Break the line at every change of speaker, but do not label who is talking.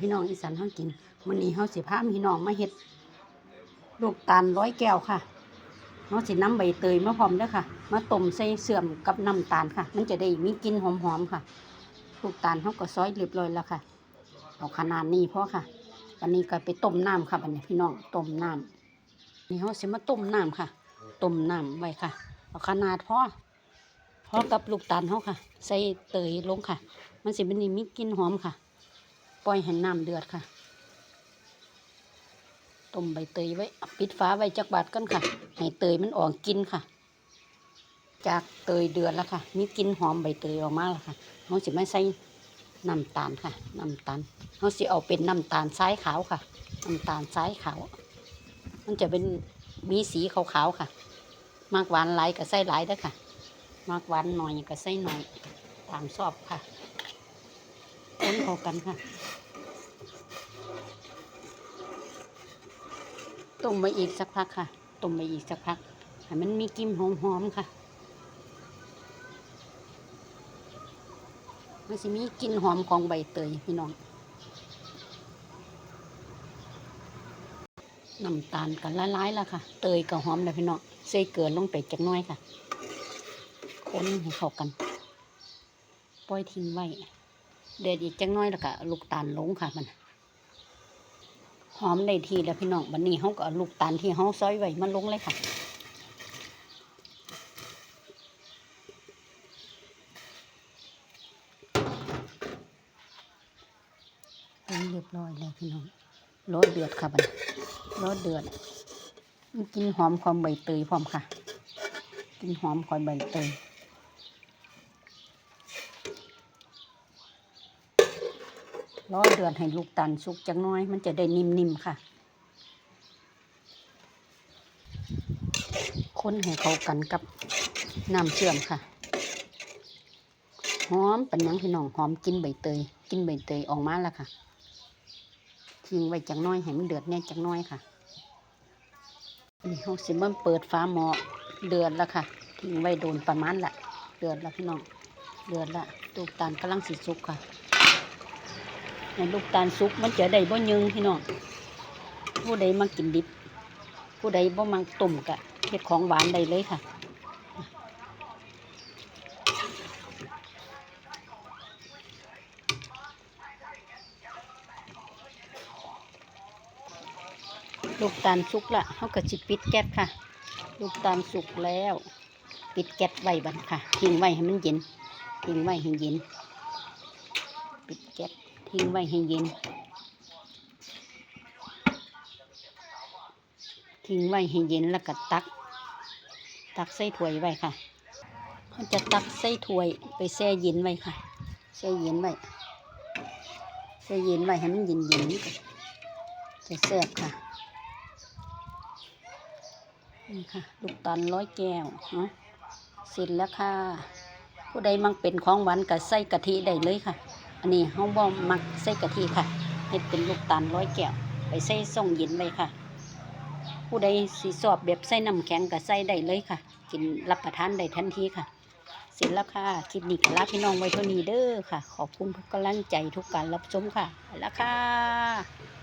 พี่น้องอีสานเฮากินมื้อนี้เฮาสิพาพี่น้องมาเฮ็ดลูกตาลร้อยแก้วค่ะเฮาสินำใบเตยมาพร้อมเด้อค่ะ มาต้มใส่เสื่อมกับน้ำตาลค่ะ มันจะได้มีกลิ่นหอมๆค่ะ ลูกตาลเฮาก็ซอยเรียบร้อยแล้วค่ะ เอาขนาดนี้พอค่ะวันนี้ก็ไปต้มน้ำค่ะบัดนี้พี่น้องต้มน้ำนี่เฮาสิมาต้มน้ำค่ะต้มน้ำไว้ค่ะเอาขนาดพอพอกับลูกตาลเฮาค่ะ ใส่เตยลงค่ะ มันสิมันนี่มีกลิ่นหอมค่ะ ปล่อยให้น้ำเดือดค่ะ ต้มใบเตยไว้ ปิดฝาไว้จักบาทกันค่ะ ให้เตยมันออกกินค่ะ จากเตยเดือดแล้วค่ะ มีกลิ่นหอมใบเตยออกมาแล้วค่ะเราสิไม่ใส่น้ำตาลค่ะ น้ำตาลเราสิเอาเป็นน้ำตาลทรายขาวค่ะ น้ำตาลทรายขาว มันจะเป็นมีสีขาวๆค่ะ มากหวานหลายก็ใส่หลายเด้ค่ะ มากหวานหน่อยก็ใส่หน่อย ตามชอบค่ะคนเข้ากันค่ะ ต้มไปอีกสักพักค่ะ ต้มไปอีกสักพักให้มันมีกลิ่นหอมๆค่ะมันสิมีกลิ่นหอมของใบเตยพี่น้อง น้ำตาลกันละลายแล้วค่ะ เตยกับหอมแล้วพี่น้อง ใส่เกลือลงไปจักน้อยค่ะ คนให้เข้ากัน ปล่อยทิ้งไว้ เดือดอีกจังน้อยแล้วก็ลูกตาลลงค่ะมัน หอมได้ทีแล้วพี่น้องวันนี้เขาก็ลูกตาลที่เขาซอยไว้มาลงเลยค่ะเป็นเรียบร้อยแล้วพี่น้องรสเดือดค่ะบัดรสเดือดกินหอมความใบเตยพร้อมค่ะ กินหอมความใบเตย รอเดือดให้ลูกตาลสุกจังน้อย มันจะได้นิ่มๆค่ะ คนให้เข้ากันกับน้ำเชื่อมค่ะ หอมเป็นยังพี่น้องหอมกินใบเตย กินใบเตยออกมาแล้วค่ะ ทิ้งไว้จังน้อยให้มันเดือดแน่จังน้อยค่ะนี่เขาสิมันเปิดฟ้าหม้อเดือดแล้วค่ะ ทิ้งไว้โดนประมาณละเดือดแล้วพี่น้อง เดือดละลูกตาลกำลังสิสุกค่ะ ในลูกตาลสุกมันจะได้บ่ยึงพี่น้องผู้ใดมากินดิบ ผู้ใดบ่มาต้มกะเฮ็ดของหวานได้เลยค่ะลูกตาลสุกละเขาก็สิปิดแก๊สค่ะ ลูกตาลสุกแล้ว ปิดแก๊สไว้บัดค่ะทิ้งไว้ให้มันเย็นทิ้งไว้ให้เย็น ปิดแก๊ส ทิ้งไว้ให้เย็น ทิ้งไว้ให้เย็นแล้วก็ตัก ตักใส่ถ้วยไว้ค่ะเขาจะตักใส่ถ้วยไปแช่เย็นไว้ค่ะแช่เย็นไว้แช่เย็นไว้ให้มันเย็นเย็นๆจะแซ่บค่ะนี่ค่ะลูกตาลร้อยแก้วเนาะเสร็จแล้วค่ะ ผู้ใดมักเป็นของหวานก็ใส่กะทิได้เลยค่ะ อันนี้เฮาบ่มักใส่กะทิค่ะเฮ็ดเป็นลูกตาลร้อยแก้วไปใส่ส่งเย็นไว้ค่ะ ผู้ใดสิชอบแบบใส่น้ำแข็งก็ใส่ได้เลยค่ะ กินรับประทานได้ทันทีค่ะเสร็จแล้วค่ะคลิปนี้ก็ลาพี่น้องไว้เท่านี้เด้อค่ะ ขอบคุณทุกกำลังใจทุกการรับชมค่ะแล้วค่ะ